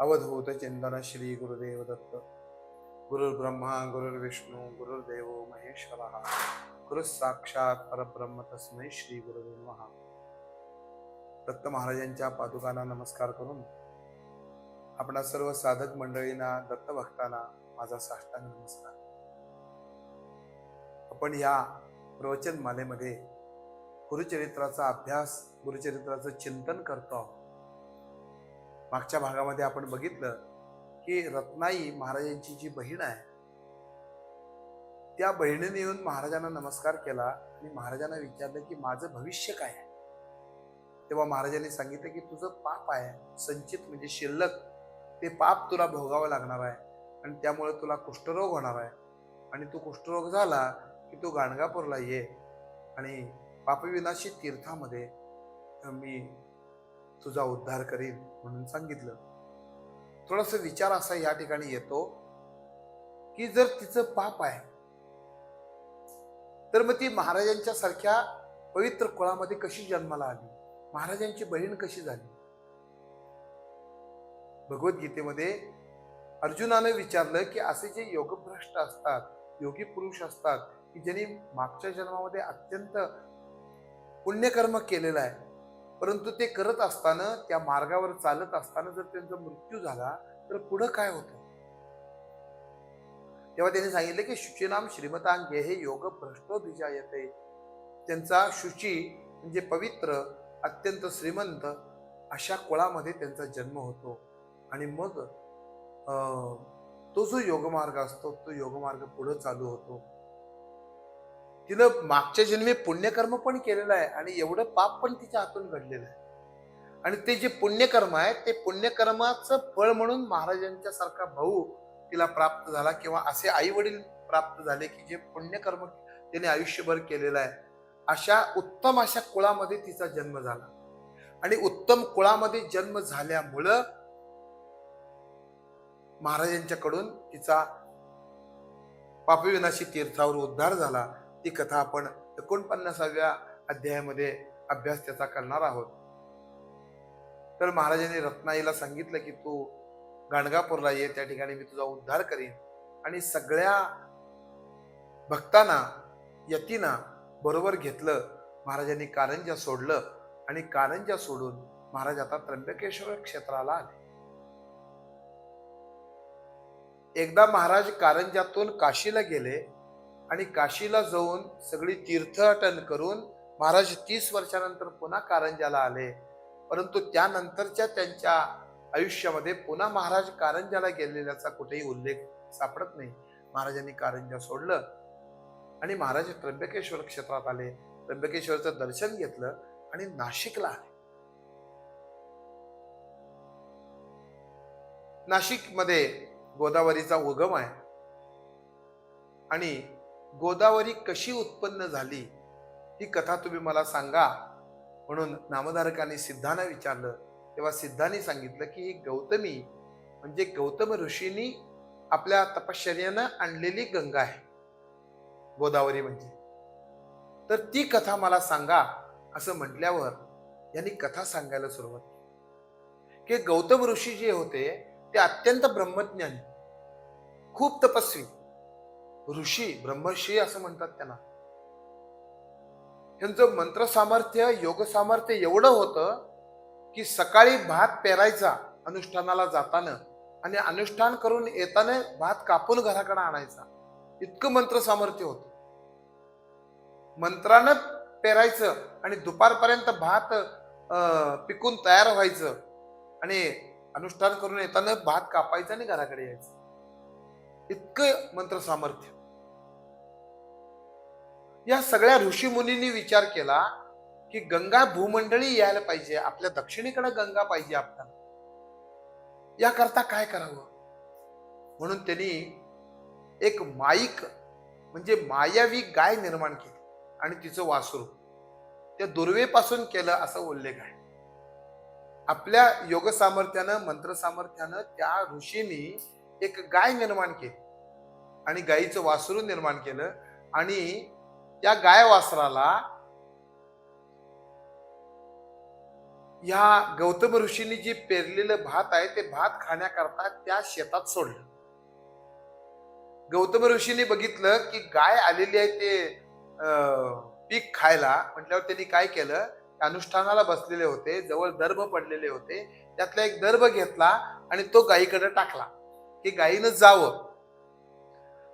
अवधूत चिंतन श्री गुरुदेव दत्त। गुरुर्ब्रह्मा गुरुर्विष्णू गुरुर्देव महेश्वर। गुरु साक्षात परब्रह्म तस्मै श्री गुरुदेव महा दत्त महाराजांच्या पादुकांना नमस्कार करून आपणा सर्व साधक मंडळींना दत्त भक्तांना माझा साष्टांग नमस्कार. आपण या प्रवचन मालेमध्ये गुरुचरित्राचा अभ्यास गुरुचरित्राचं चिंतन करतो आहोत. मागच्या भागामध्ये आपण बघितलं की रत्नाई महाराजांची जी बहीण आहे त्या बहिणीने येऊन महाराजांना नमस्कार केला आणि महाराजांना विचारलं की माझं भविष्य काय आहे? तेव्हा महाराजांनी सांगितलं की तुझं पाप आहे संचित म्हणजे शिल्लक ते पाप तुला भोगावं लागणार आहे आणि त्यामुळे तुला कुष्ठरोग होणार आहे. आणि तो कुष्ठरोग झाला की तू गाणगापूरला ये आणि पापविनाशी तीर्थामध्ये मी तुझा उद्धार करीन म्हणून सांगितलं. थोडस विचार असा या ठिकाणी येतो की जर तिचं पाप आहे तर मग ती महाराजांच्या सारख्या पवित्र कुळामध्ये कशी जन्माला आली? महाराजांची बहीण कशी झाली? भगवद्गीतेमध्ये अर्जुनानं विचारलं की असे जे योगभ्रष्ट असतात योगी पुरुष असतात की ज्यांनी मागच्या जन्मामध्ये अत्यंत पुण्यकर्म केलेलं आहे परंतु ते करत असताना त्या मार्गावर चालत असताना जर त्यांचा मृत्यू झाला तर पुढं काय होतं? तेव्हा त्यांनी सांगितलं की शुचीनाम श्रीमतांगे हे योग भ्रष्टो येते त्यांचा शुची म्हणजे पवित्र अत्यंत श्रीमंत अशा कुळामध्ये त्यांचा जन्म होतो. आणि मग तो जो योगमार्ग असतो तो योगमार्ग पुढं चालू होतो. तिनं मागच्या जन्मी पुण्यकर्म पण केलेलं आहे आणि एवढं पाप पण तिच्या हातून घडलेलं आहे. आणि ते जे पुण्यकर्म आहे ते पुण्यकर्माचं फळ म्हणून महाराजांच्या सारखा भाऊ तिला प्राप्त झाला किंवा असे आई वडील प्राप्त झाले की जे पुण्यकर्म तिने आयुष्यभर केलेलं आहे. अशा उत्तम अशा कुळामध्ये तिचा जन्म झाला. आणि उत्तम कुळामध्ये जन्म झाल्यामुळं महाराजांच्याकडून तिचा पापविनाशी तीर्थावर उद्धार झाला. ती कथा आपण एकोणपन्नासाव्या अध्यायामध्ये अभ्यास त्याचा करणार आहोत. तर महाराजांनी रत्नाईला सांगितलं की तू गाणगापूरला ये त्या ठिकाणी मी तुझा उद्धार करीन. आणि सगळ्या भक्तांना यतीना बरोबर घेतलं. महाराजांनी कारंजा सोडलं आणि कारंजा सोडून महाराज आता त्र्यंबकेश्वर क्षेत्राला आले. एकदा महाराज कारंजातून काशीला गेले. आणि काशीला जाऊन सगळी तीर्थाटन करून महाराज तीस वर्षानंतर पुन्हा कारंजाला आले. परंतु त्यानंतरच्या त्यांच्या आयुष्यामध्ये पुन्हा महाराज कारंजाला गेलेल्याचा कुठेही उल्लेख सापडत नाही. महाराजांनी कारंजा सोडलं आणि महाराज त्र्यंबकेश्वर क्षेत्रात आले. त्र्यंबकेश्वरचं दर्शन घेतलं आणि नाशिकला आले. नाशिकमध्ये गोदावरीचा उगम आहे. आणि गोदावरी कशी उत्पन्न झाली ही कथा तुम्ही मला सांगा. म्हणून नामधारकांनी सिद्धांना विचारलं. तेव्हा सिद्धांनी सांगितलं की ही गौतमी म्हणजे गौतम ऋषींनी आपल्या तपश्चर्यानं आणलेली गंगा आहे. गोदावरी म्हणजे. तर ती कथा मला सांगा असं म्हटल्यावर यांनी कथा सांगायला सुरुवात केली. की गौतम ऋषी जे होते ते अत्यंत ब्रह्मज्ञानी. खूप तपस्वी. ऋषी ब्रह्मर्षी असं म्हणतात त्यांना. त्यांचं मंत्र सामर्थ्य योग सामर्थ्य एवढं होतं की सकाळी भात पेरायचा अनुष्ठानाला जाताना आणि अनुष्ठान करून येताना भात कापून घराकडे आणायचा. इतकं मंत्र सामर्थ्य होत. मंत्रानं पेरायचं आणि दुपारपर्यंत भात पिकून तयार व्हायचं आणि अनुष्ठान करून येताना भात कापायचं आणि घराकडे यायचं. इतकं मंत्र सामर्थ्य. या सगळ्या ऋषी मुनींनी विचार केला की गंगा भूमंडळी यायला पाहिजे आपल्या दक्षिणेकडे गंगा पाहिजे आपल्याला. याकरता काय करावं? म्हणून त्यांनी एक माईक म्हणजे मायावी गाय निर्माण केली आणि तिचं वासरू त्या दुर्वेपासून केलं असा उल्लेख आहे. आपल्या योग सामर्थ्यानं मंत्र सामर्थ्यानं त्या ऋषींनी एक गाय निर्माण केली आणि गायीचं वासरू निर्माण केलं आणि त्या गाय वासराला ह्या गौतम ऋषींनी जे पेरलेलं भात आहे ते भात खाण्याकरता त्या शेतात सोडलं. गौतम ऋषींनी बघितलं की गाय आलेली आहे ते अं, पीक खायला. म्हटल्यावर त्यांनी काय केलं? अनुष्ठानाला बसलेले होते जवळ दर्भ पडलेले होते. त्यातला एक दर्भ घेतला आणि तो गायीकडे टाकला. की गायीनं जावं.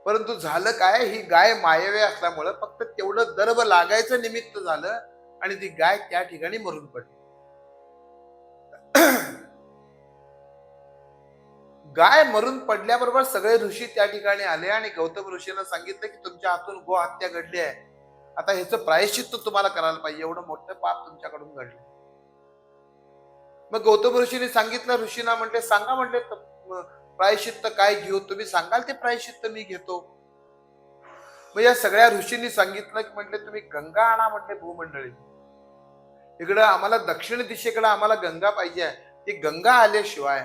परंतु झालं काय? ही गाय मायवे असल्यामुळं फक्त तेवढं दर्भ लागायचं निमित्त झालं आणि ती गाय त्या ठिकाणी मरून पडली. गाय मरून पडल्याबरोबर सगळे ऋषी त्या ठिकाणी आले आणि गौतम ऋषीला सांगितलं की तुमच्या हातून गो हत्या घडली आहे. आता ह्याचं प्रायश्चित्त तुम्हाला करायला पाहिजे. एवढं मोठं पाप तुमच्याकडून घडलं. मग गौतम ऋषीने सांगितलं ऋषीना म्हटले सांगा म्हटले प्रायश्चित्त काय घेऊ तुम्ही सांगाल ते प्रायश्चित्त मी घेतो. मग या सगळ्या ऋषींनी सांगितलं की म्हटले तुम्ही गंगा आणा म्हटले भूमंडळी. इकडं आम्हाला दक्षिण दिशेकडे आम्हाला गंगा पाहिजे आहे. ती गंगा आल्याशिवाय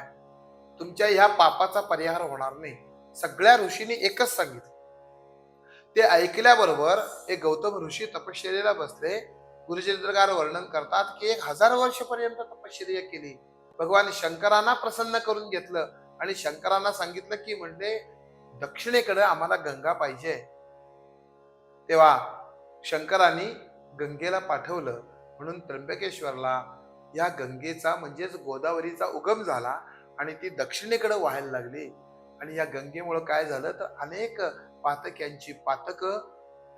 तुमच्या ह्या पापाचा परिहार होणार नाही. सगळ्या ऋषींनी एकच सांगितलं. ते ऐकल्याबरोबर एक गौतम ऋषी तपश्चर्याला बसले. गुरुचरित्रकार वर्णन करतात की एक हजार वर्षपर्यंत तपश्चर्या केली. भगवान शंकरांना प्रसन्न करून घेतलं. आणि शंकरांना सांगितलं की म्हणजे दक्षिणेकडे आम्हाला गंगा पाहिजे. तेव्हा शंकरांनी गंगेला पाठवलं. म्हणून त्र्यंबकेश्वरला या गंगेचा म्हणजेच गोदावरीचा उगम झाला आणि ती दक्षिणेकडे व्हायला लागली. आणि या गंगेमुळं काय झालं? तर अनेक पातक्यांची पातक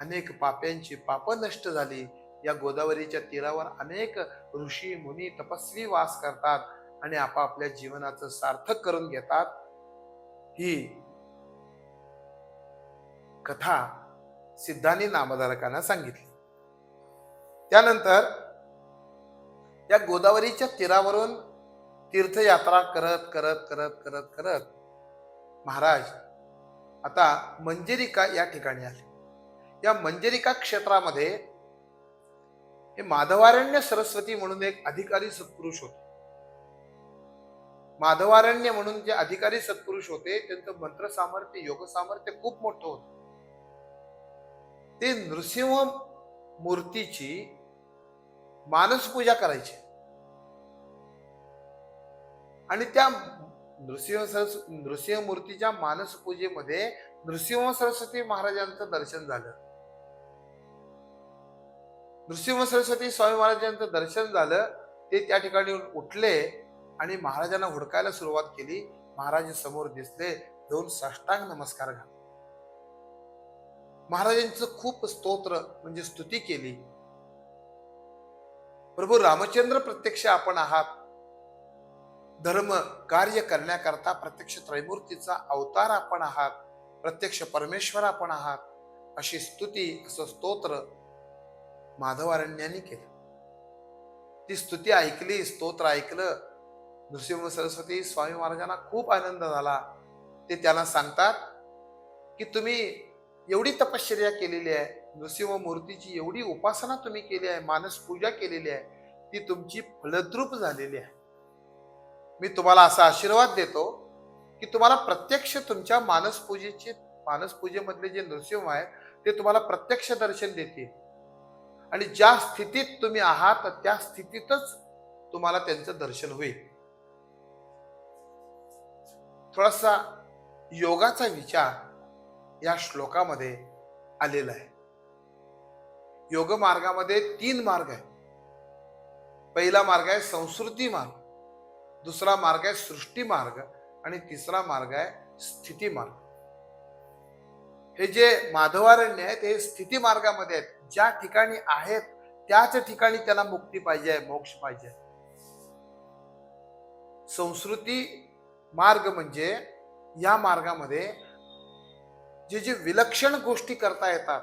अनेक पाप्यांची पाप नष्ट झाली. या गोदावरीच्या तीरावर अनेक ऋषी मुनी तपस्वी वास करतात. आणि आपापल्या जीवनाचं सार्थक करून घेतात ही कथा सिद्धांनी नामधारकांना सांगितली. त्यानंतर या गोदावरीच्या तीरावरून तीर्थयात्रा करत करत करत करत करत महाराज आता मंजेरिका या ठिकाणी आले. या मंजेरिका क्षेत्रामध्ये हे माधवारण्य सरस्वती म्हणून एक अधिकारी सत्पुरुष होते. माधवारण्य म्हणून जे अधिकारी सत्पुरुष होते त्यांचं मंत्र सामर्थ्य योग सामर्थ्य खूप मोठं होतं. ते नृसिंह मूर्तीची मानस पूजा करायची. आणि त्या नृसिंह सरस नृसिंह मूर्तीच्या मानस पूजेमध्ये नृसिंह सरस्वती महाराजांचं दर्शन झालं. नृसिंह सरस्वती स्वामी महाराजांचं दर्शन झालं ते त्या ठिकाणी उठले. आणि महाराजांना हुडकायला सुरुवात केली. महाराज समोर दिसले दोन साष्टांग नमस्कार घाल. महाराजांचं खूप स्तोत्र म्हणजे स्तुती केली. प्रभू रामचंद्र प्रत्यक्ष आपण आहात. धर्म कार्य करण्याकरता प्रत्यक्ष त्रैमूर्तीचा अवतार आपण आहात. प्रत्यक्ष परमेश्वर आपण आहात. अशी स्तुती असं स्तोत्र माधवारण्यांनी केलं. ती स्तुती ऐकली स्तोत्र ऐकलं नृसिंह सरस्वती स्वामी महाराजांना खूप आनंद झाला. ते त्यांना सांगतात की तुम्ही एवढी तपश्चर्या केलेली आहे. नृसिंह मूर्तीची एवढी उपासना तुम्ही केली आहे मानस पूजा केलेली आहे ती तुमची फलद्रूप झालेली आहे. मी तुम्हाला असा आशीर्वाद देतो की तुम्हाला प्रत्यक्ष तुमच्या मानस पूजेचे मानस पूजेमधले जे नृसिंह आहेत ते तुम्हाला प्रत्यक्ष दर्शन देतील. आणि ज्या स्थितीत तुम्ही आहात त्या स्थितीतच तुम्हाला त्यांचं दर्शन होईल. थोडासा योगाचा विचार या श्लोकामध्ये आलेला आहे. योग मार्गामध्ये तीन मार्ग आहे पहिला मार्ग आहे संस्कृती मार्ग दुसरा मार्ग आहे सृष्टी मार्ग आणि तिसरा मार्ग आहे स्थिती मार्ग. हे जे माधवारण्य आहेत हे स्थिती मार्गामध्ये आहेत. ज्या ठिकाणी आहेत त्याच ठिकाणी त्यांना मुक्ती पाहिजे आहे मोक्ष पाहिजे. संस्कृती मार्ग म्हणजे या मार्गामध्ये जे जे विलक्षण गोष्टी करता येतात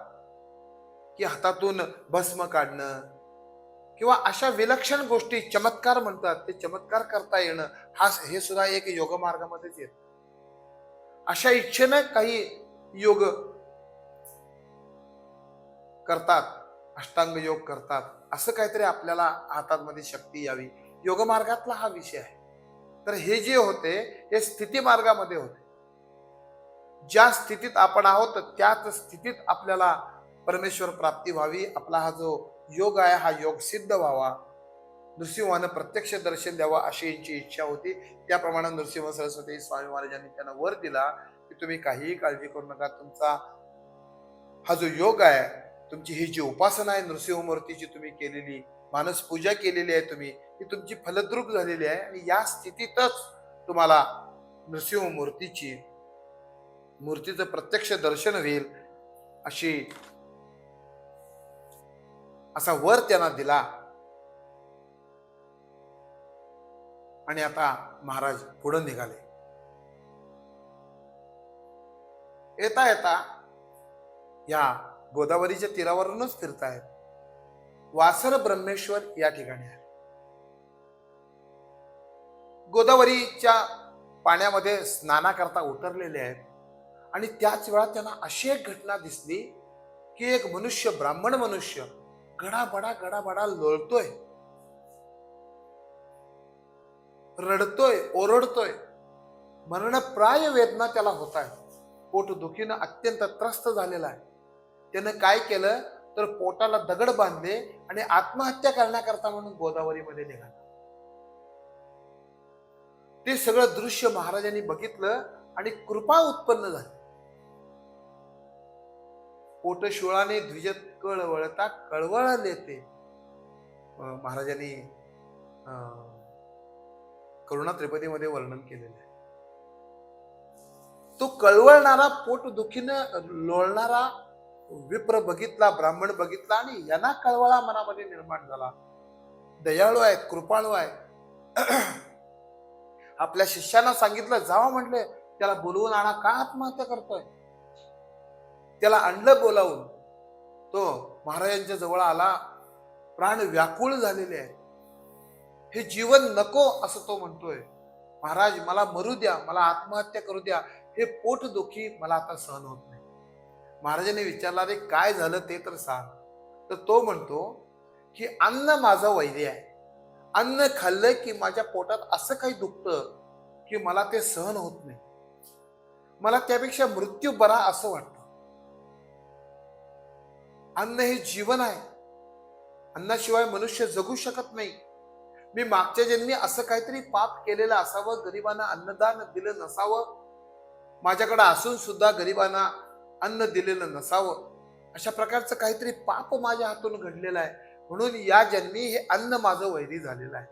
की हातातून भस्म काढणं किंवा अशा विलक्षण गोष्टी चमत्कार म्हणतात ते चमत्कार करता येणं हा हे सुद्धा एक योग मार्गामध्येच येत. अशा इच्छेनं काही योग करतात अष्टांग योग करतात असं काहीतरी आपल्याला हातामध्ये शक्ती यावी. योग मार्गातला हा विषय आहे. तर हे जे होते हे स्थिती मार्गामध्ये होते. ज्या स्थितीत आपण आहोत त्याच स्थितीत आपल्याला परमेश्वर प्राप्ती व्हावी. आपला हा जो योग आहे हा योग सिद्ध व्हावा. नृसिंहानं प्रत्यक्ष दर्शन द्यावं अशी यांची इच्छा होती. त्याप्रमाणे नृसिंह सरस्वती स्वामी महाराजांनी त्यांना वर दिला की तुम्ही काहीही काळजी करू नका. तुमचा हा जो योग आहे तुमची ही जी उपासना आहे नृसिंह मूर्तीची तुम्ही केलेली मानस पूजा केलेली आहे तुम्ही ही तुमची फलद्रूप झालेली आहे आणि या स्थितीतच तुम्हाला नृसिंह मूर्तीची मूर्तीचं प्रत्यक्ष दर्शन होईल अशी असा वर त्यांना दिला. आणि आता महाराज पुढे निघाले. येता येता या गोदावरीच्या तीरावरूनच फिरतायत. वासर ब्रह्मेश्वर या ठिकाणी आहे गोदावरीच्या पाण्यामध्ये स्नानाकरता उतरलेले आहेत. आणि त्याच वेळा त्यांना अशी एक घटना दिसली की एक मनुष्य ब्राह्मण मनुष्य गडाबडा गडाबडा लोळतोय. रडतोय ओरडतोय. मरणप्राय वेदना त्याला होत आहे. पोट दुखीनं अत्यंत त्रस्त झालेला आहे. त्यानं काय केलं? तर पोटाला दगड बांधले आणि आत्महत्या करण्याकरता म्हणून गोदावरीमध्ये निघाला. ते सगळं दृश्य महाराजांनी बघितलं आणि कृपा उत्पन्न झाली. पोटशुळाने द्विजत कळवळता कळवळ ते महाराजांनी करुणा त्रिपदीमध्ये वर्णन केलेलं आहे. तो कळवळणारा पोट दुखीनं लोळणारा विप्र बघितला ब्राह्मण बघितला आणि यांना कळवळा मनामध्ये निर्माण झाला. दयाळू आहे कृपाळू आहे. आपल्या शिष्यांना सांगितलं जावा म्हटले त्याला बोलवून आणा का आत्महत्या करतोय? त्याला आणलं बोलावून. तो महाराजांच्या जवळ आला. प्राण व्याकुळ झालेले आहे हे जीवन नको असं तो म्हणतोय. महाराज मला मरू द्या मला आत्महत्या करू द्या. हे पोट दुखी मला आता सहन होत नाही. महाराजांनी विचारला रे काय झालं ते तर सांग. तर तो म्हणतो की अन्न माझं वैद्य आहे. अन्न खाल्लं की माझ्या पोटात असं काही दुखतं की मला ते सहन होत नाही. मला त्यापेक्षा मृत्यू बरा असं वाटतं. अन्न हे जीवन आहे. अन्नाशिवाय मनुष्य जगू शकत नाही. मी मागच्या जन्मी असं काहीतरी पाप केलेलं असावं गरिबांना अन्नदान दिलं नसावं. माझ्याकडे असून सुद्धा गरिबांना अन्न दिलेलं नसावं. अशा प्रकारचं काहीतरी पाप माझ्या हातून घडलेलं आहे. म्हणून या जन्मी हे अन्न माझं वैरी झालेलं आहे.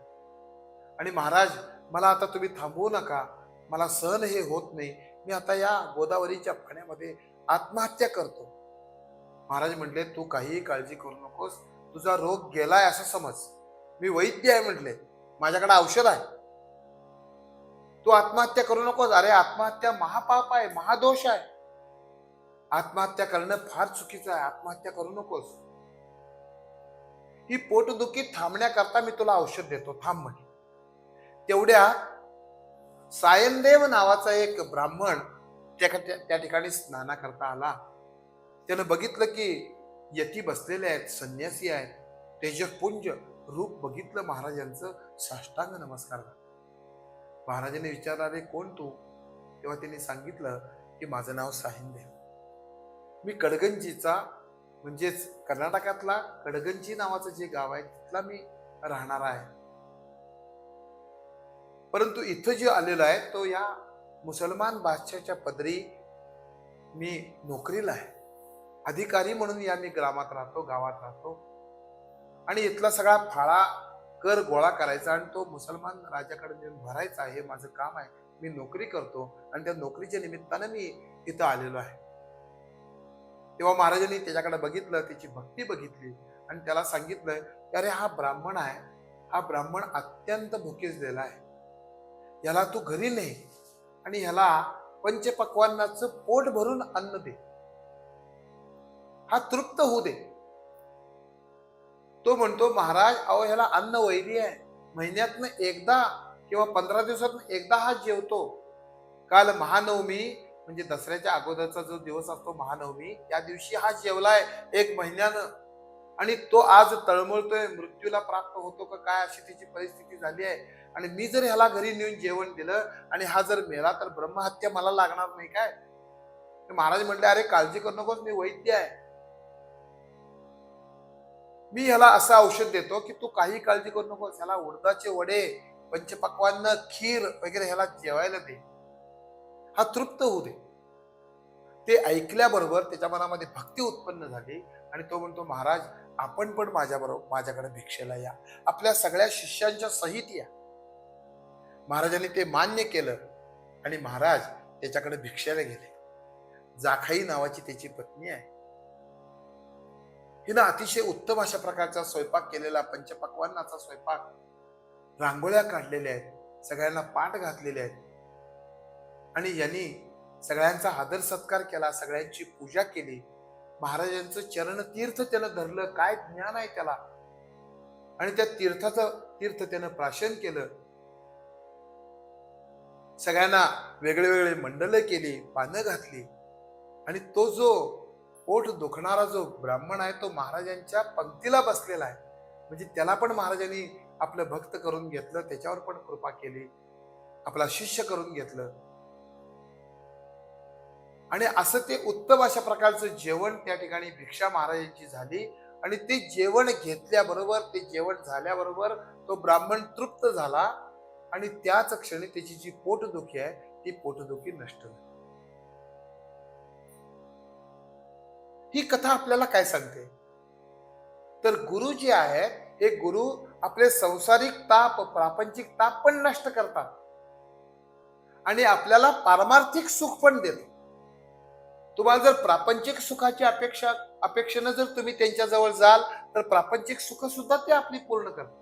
आणि महाराज मला आता तुम्ही थांबवू नका. मला सहन हे होत नाही. मी आता या गोदावरीच्या पाण्यामध्ये आत्महत्या करतो. महाराज म्हटले तू काहीही काळजी करू नकोस. तुझा रोग गेलाय असं समज. मी वैद्य आहे म्हटले. माझ्याकडे औषध आहे. तू आत्महत्या करू नकोस. अरे आत्महत्या महापाप आहे महादोष आहे. आत्महत्या करणं फार चुकीचं आहे. आत्महत्या करू नकोस. ही पोटदुखी थांबण्याकरता मी तुला औषध देतो. थांब म्हणे. तेवढ्या सायनदेव नावाचा एक ब्राह्मण त्या त्या ठिकाणी स्नाना करता आला. त्यानं बघितलं की यती बसलेले आहेत संन्यासी आहेत. तेजपुंज रूप बघितलं महाराजांचं. साष्टांग नमस्कार महाराजांनी विचारलं अरे कोण तू? तेव्हा त्यांनी सांगितलं की माझं नाव साहिंदेव मी कडगंजीचा म्हणजेच कर्नाटकातला कडगंजी नावाचं जे गाव आहे तिथला मी राहणार आहे. परंतु इथं जे आलेलो आहे तो या मुसलमान बादशाच्या पदरी मी नोकरीला आहे. अधिकारी म्हणून या मी ग्रामात राहतो गावात राहतो. आणि इथला सगळा फाळा कर गोळा करायचा आणि तो मुसलमान राजाकडे नेऊन भरायचा हे माझं काम आहे. मी नोकरी करतो आणि त्या नोकरीच्या निमित्तानं मी इथं आलेलो आहे. तेव्हा महाराजांनी त्याच्याकडे बघितलं त्याची भक्ती बघितली आणि त्याला सांगितलं की अरे हा ब्राह्मण आहे. हा ब्राह्मण अत्यंत भुकेजलेला आहे. याला तू घरी ने आणि ह्याला पंचपक्वांनाचं पोट भरून अन्न दे. हा तृप्त होऊ दे. तो म्हणतो महाराज अहो ह्याला अन्न वैरी आहे. महिन्यातनं एकदा किंवा पंधरा दिवसातून एकदा हा जेवतो. काल महानवमी म्हणजे दसऱ्याच्या अगोदरचा जो दिवस असतो महानवमी त्या दिवशी हा जेवलाय एक महिन्यानं. आणि तो आज तळमळतोय मृत्यूला प्राप्त होतो का काय अशी त्याची परिस्थिती झाली आहे. आणि मी जर ह्याला घरी नेऊन जेवण दिलं आणि हा जर मेला तर ब्रह्महत्या मला लागणार नाही काय? महाराज म्हणले अरे काळजी करू नकोस मी वैद्य आहे. मी ह्याला असं औषध देतो की तू काही काळजी करू नकोस ह्याला उडदाचे वडे पंचपक्वान्न खीर वगैरे ह्याला जेवायला दे. हा तृप्त होऊ दे. ते ऐकल्याबरोबर त्याच्या मनामध्ये भक्ती उत्पन्न झाली आणि तो म्हणतो महाराज आपण पण माझ्याबरोबर माझ्याकडे भिक्षेला या. आपल्या सगळ्या शिष्यांच्या सहित या. महाराजांनी ते मान्य केलं आणि महाराज त्याच्याकडे भिक्षेला गेले. जाखाई नावाची त्याची पत्नी आहे. हिनं अतिशय उत्तम अशा प्रकारचा स्वयंपाक केलेला पंचपक्वान्नाचा स्वयंपाक. रांगोळ्या काढलेल्या आहेत सगळ्यांना पाठ घातलेले आहेत. आणि यांनी सगळ्यांचा आदर सत्कार केला सगळ्यांची पूजा केली. महाराजांचं चरण तीर्थ त्यानं धरलं काय ज्ञान आहे त्याला? आणि त्या तीर्थाचं तीर्थ त्यानं प्राशन केलं. सगळ्यांना वेगळे वेगळे मंडल केली पानं घातली. आणि तो जो पोट दुखणारा जो ब्राह्मण आहे तो महाराजांच्या पंक्तीला बसलेला आहे. म्हणजे त्याला पण महाराजांनी आपलं भक्त करून घेतलं त्याच्यावर पण कृपा केली. आपला शिष्य करून घेतलं. आणि असं ते उत्तम अशा प्रकारचं जेवण त्या ठिकाणी भिक्षा महाराजांची झाली. आणि ते जेवण घेतल्याबरोबर ते जेवण झाल्याबरोबर तो ब्राह्मण तृप्त झाला. आणि त्याच क्षणी त्याची जी पोटदुखी आहे ती पोटदुखी नष्ट झाली. ही कथा आपल्याला काय सांगते? तर गुरु जे आहेत हे गुरु आपले संसारिक ताप प्रापंचिक ताप पण नष्ट करतात. आणि आपल्याला पारमार्थिक सुख पण देतात. तुम्हाला जर प्रापंचिक सुखाची अपेक्षा अपेक्षेनं जर तुम्ही त्यांच्याजवळ जाल तर प्रापंचिक सुख सुद्धा ते आपली पूर्ण करतात.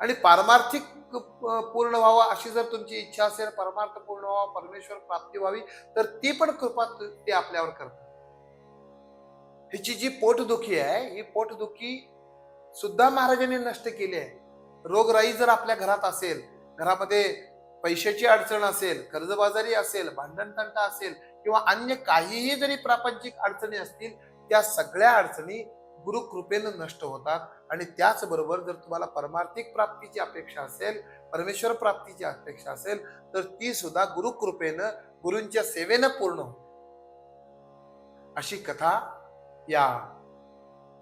आणि पारमार्थिक पूर्ण व्हावं अशी जर तुमची इच्छा असेल परमार्थ पूर्ण व्हावा परमेश्वर प्राप्ती व्हावी तर ती पण कृपा ते ते आपल्यावर करतात. हिची जी पोटदुखी आहे ही पोटदुखी सुद्धा महाराजांनी नष्ट केली आहे. रोगराई जर आपल्या घरात असेल घरामध्ये पैशाची अडचण असेल कर्जबाजारी असेल भांडणतंटा असेल किंवा अन्य काहीही जरी प्रापंचिक अडचणी असतील त्या सगळ्या अडचणी गुरुकृपेनं नष्ट होतात. आणि त्याचबरोबर जर तुम्हाला परमार्थिक प्राप्तीची अपेक्षा असेल परमेश्वर प्राप्तीची अपेक्षा असेल तर ती सुद्धा गुरुकृपेनं गुरूंच्या सेवेनं पूर्ण होते. अशी कथा या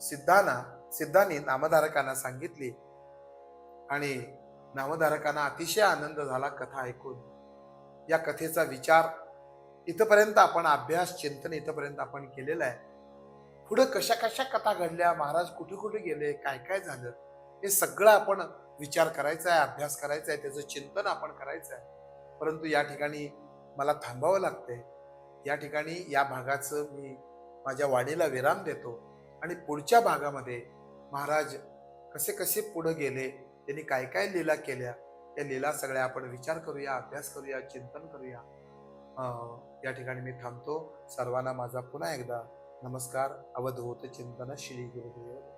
सिद्धांना सिद्धांनी नामधारकांना सांगितली. आणि नामधारकांना अतिशय आनंद झाला कथा ऐकून. या कथेचा विचार इथपर्यंत आपण अभ्यास चिंतन इथपर्यंत आपण केलेलं आहे. पुढं कशा कशा कथा घडल्या महाराज कुठे कुठे गेले काय काय झालं हे सगळं आपण विचार करायचा आहे अभ्यास करायचा आहे त्याचं चिंतन आपण करायचं आहे. परंतु या ठिकाणी मला थांबावं लागतंय. या ठिकाणी या भागाचं मी माझ्या वाणीला विराम देतो आणि पुढच्या भागामध्ये महाराज कसे कसे पुढे गेले त्यांनी काय काय लीला केल्या त्या लीला सगळ्या आपण विचार करूया अभ्यास करूया चिंतन करूया. या ठिकाणी मी थांबतो. सर्वांना माझा पुन्हा एकदा नमस्कार. अवधूत चिंतन श्री गुरुदेव.